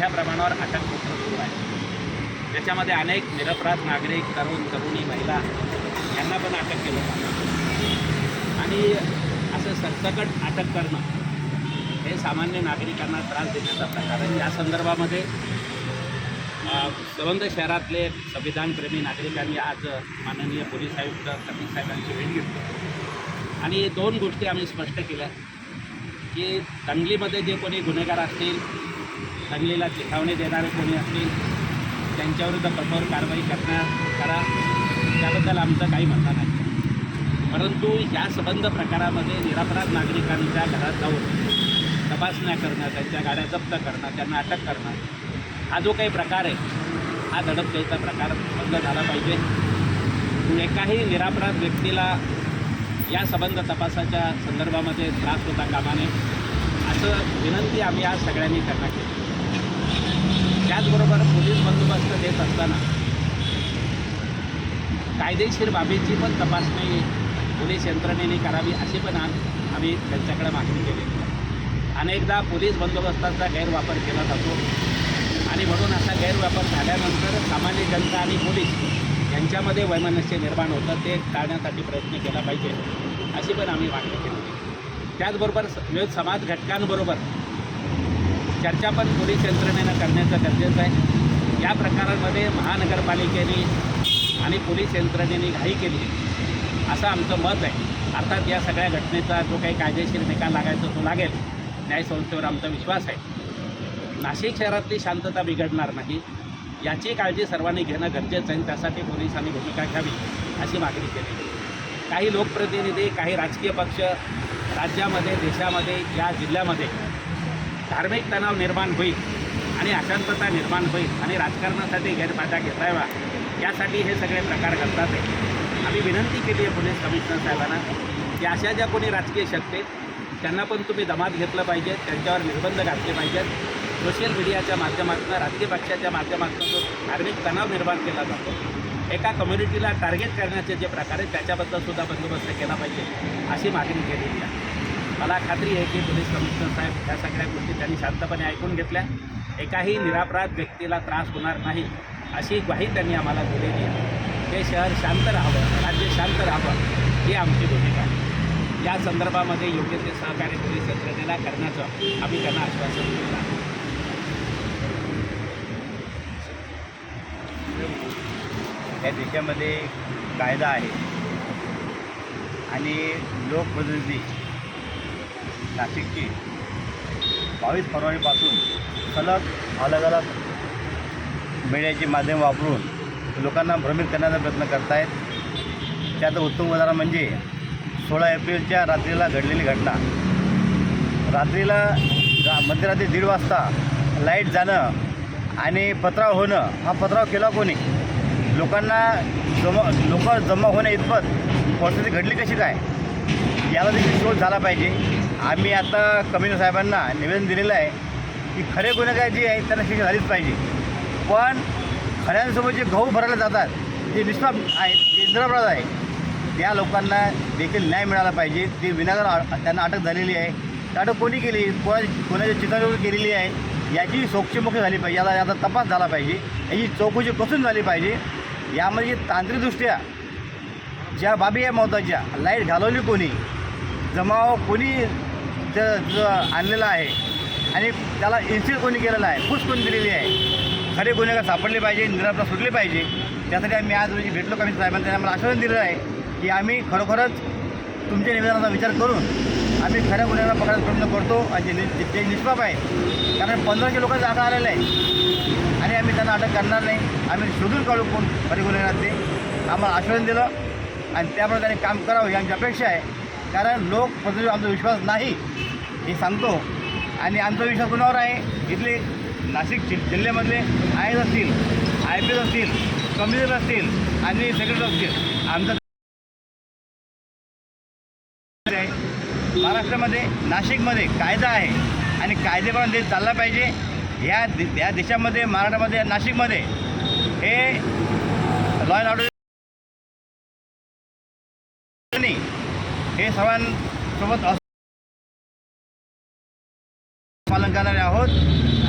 मोठ्या प्रमाणावर अटक होणं सुरू आहे. त्याच्यामध्ये अनेक निरपराध नागरिक तरुण तरुणी महिला यांना पण अटक केलं जातं. आणि असं सरसकट अटक करणं हे सामान्य नागरिकांना त्रास देण्याचा प्रकार आहे. या संदर्भामध्ये अ, संबंध शहरातले संविधानप्रेमी नागरिकांनी आज माननीय पोलीस आयुक्त कपिल साहेबांची भेट घेतली. आणि दोन गोष्टी आम्ही स्पष्ट केल्या की दंगलीमध्ये जे कोणी गुन्हेगार असतील दंगलीला चेतावणी देणारे कोणी असतील त्यांच्याविरुद्ध कठोर कारवाई करण्या करा. त्याबद्दल आमचं काही म्हणणं नाही. परंतु या संबंध प्रकारामध्ये निरापराध नागरिकांच्या घरात जाऊन तपासण्या करणं त्यांच्या गाड्या जप्त करणं त्यांना अटक करणं हा जो काही प्रकार आहे हा दडपतेचा प्रकार बंद झाला पाहिजे. एकाही निरापराध व्यक्तीला या संबंध तपासाच्या संदर्भामध्ये त्रास होता कामाने असं विनंती आम्ही आज सगळ्यांनी करण्यात केली. त्याचबरोबर पोलीस बंदोबस्त देत असताना कायदेशीर बाबींची पण तपासणी पोलीस यंत्रणेने करावी अशी पण आम्ही त्यांच्याकडे मागणी केलेली आहे अनेकदा पोलीस बंदोबस्ताचा गैरवापर केला जातो. आणि म्हणून असा गैरवापर झाल्यानंतर सामान्य जनता आणि पोलीस यांच्यामध्ये वैमनस्य निर्माण होतं ते टाळण्यासाठी प्रयत्न केला पाहिजे अशी पण आम्ही मागणी केली. त्याचबरोबर विविध समाज घटकांबरोबर चर्चा पण पोलीस यंत्रणेनं करण्याचं गरजेचं आहे. या प्रकारांमध्ये महानगरपालिकेने आणि पोलीस यंत्रणेने घाई केली असं आमचं मत आहे. अर्थात या सगळ्या घटनेचा जो काही कायदेशीर निकाल लागायचा तो लागेल. न्यायसंस्थेवर आमचा विश्वास आहे. नाशिक शहरातली शांतता बिघडणार नाही. याची काळजी सर्वांनी घेणं गरजेचं आहे. आणि त्यासाठी पोलिसांनी भूमिका घ्यावी अशी मागणी केली. काही लोकप्रतिनिधी काही राजकीय पक्ष राज्यामध्ये देशामध्ये या जिल्ह्यामध्ये धार्मिक तणाव निर्माण होईल आणि अशांतता निर्माण होईल आणि राजकारणासाठी गैरफायदा घेता यावा यासाठी हे सगळे प्रकार घडतात. आहे आम्ही विनंती केली आहे पोलीस कमिशनर साहेबांना की अशा ज्या कोणी राजकीय शक्ती आहेत त्यांना पण तुम्ही दमात घेतलं पाहिजे त्यांच्यावर निर्बंध घातले पाहिजेत. सोशल मीडियाच्या माध्यमातून राजकीय पक्षाच्या माध्यमातून जो धार्मिक तणाव निर्माण केला जातो एका कम्युनिटीला टार्गेट करण्याचे जे प्रकार आहेत त्याच्याबद्दल सुद्धा बंदोबस्त केला पाहिजे अशी मागणी केलेली आहे. मला खात्री आहे की पोलीस कमिशनर साहेब ह्या सगळ्या गोष्टी त्यांनी शांतपणे ऐकून घेतल्या. एकाही निरापराध व्यक्तीला त्रास होणार नाही अशी ग्वाही त्यांनी आम्हाला दिलेली आहे. हे शहर शांत राहावं राज्य शांत राहावं ही आमची भूमिका आहे. या संदर्भामध्ये योग्य ते सहकार्य पोलीस यंत्रणेला करण्याचं आम्ही त्यांना आश्वासन दिलं आहे. या देशामध्ये कायदा आहे. आणि लोकप्रतिनिधी नाशिकची. बावीस फरवरीपासून सलग अलग अलग मीडियाचे माध्यम वापरून लोकांना भ्रमित करण्याचा प्रयत्न करत आहेत त्यात उत्तम उदाहरण म्हणजे सोळा एप्रिलच्या रात्रीला घडलेली घटना. रात्रीला रा- मध्यरात्री दीड वाजता लाइट जाणं आणि पत्राव होणं हा पत्राव केला कोणी? लोकांना जमा लोक जमा होण्या इतपत परिस्थिती घडली कशी काय? याला देखील शोध झाला पाहिजे. आम्ही आता कमिशनर साहेबांना निवेदन दिलेलं आहे की खरे गुन्हेगार जे आहेत त्यांना शिक्षा झालीच पाहिजे. पण खऱ्यांसोबत जे गहू भरायला जातात जे निष्पाप आहेत जे निरपराध आहे त्या लोकांना देखील न्याय मिळाला पाहिजे. ते विनागर त्यांना अटक झालेली आहे. त्या अटक कोणी केली? कोणा कोणाच्या चित्रावर केलेली आहे? याची सोक्षमोक्ष झाली पाहिजे. याला याचा तपास झाला पाहिजे. याची चौकशी कसून झाली पाहिजे? यामध्ये तांत्रिकदृष्ट्या ज्या बाबी आहे महत्त्वाच्या लाइट घालवली कोणी? जमाव कोणी ज आणलेला आहे आणि त्याला इन्सिल कोणी केलेला आहे फूस कोणी दिलेली आहे. खरे गुन्हेगार सापडले पाहिजे निरापरा सुटले पाहिजे त्यासाठी आम्ही आज रोजी भेटलो कमी साहेबांना त्यांनी आम्हाला आश्वासन दिलेलं आहे की आम्ही खरोखरच तुमच्या निवेदनाचा विचार करून आम्ही खऱ्या गुन्ह्याला पकडायचा प्रयत्न करतो आणि जे जे निष्पाप आहेत कारण पंधराशे लोकांचा आकडा आलेला आहे आणि आम्ही त्यांना अटक करणार नाही. आम्ही शोधून काढू कोण खरे गुन्हेगारात ते आम्हाला आश्वासन दिलं आणि त्यामुळे त्यांनी काम करावं ही आमची अपेक्षा आहे. कारण लोक प्रति आमचा विश्वास नाही. हे सांगतो. आणि आमचा विश्वास कुणावर आहे? इथले नाशिक जि जिल्ह्यामधले आय एस असतील आय पी एस असतील कमिशनर असतील आणि सेक्रेटरी असतील. आमचा महाराष्ट्रामध्ये नाशिकमध्ये कायदा आहे आणि कायदेप्रमाणे देश चालला पाहिजे. या दे या देशामध्ये महाराष्ट्रामध्ये नाशिकमध्ये हे लॉ अँड ऑर्डर हे सर्वांसोबत अस- पालन करणारे आहोत.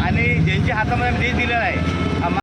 आणि ज्यांच्या हातामध्ये आम्ही देश दिलेला आहे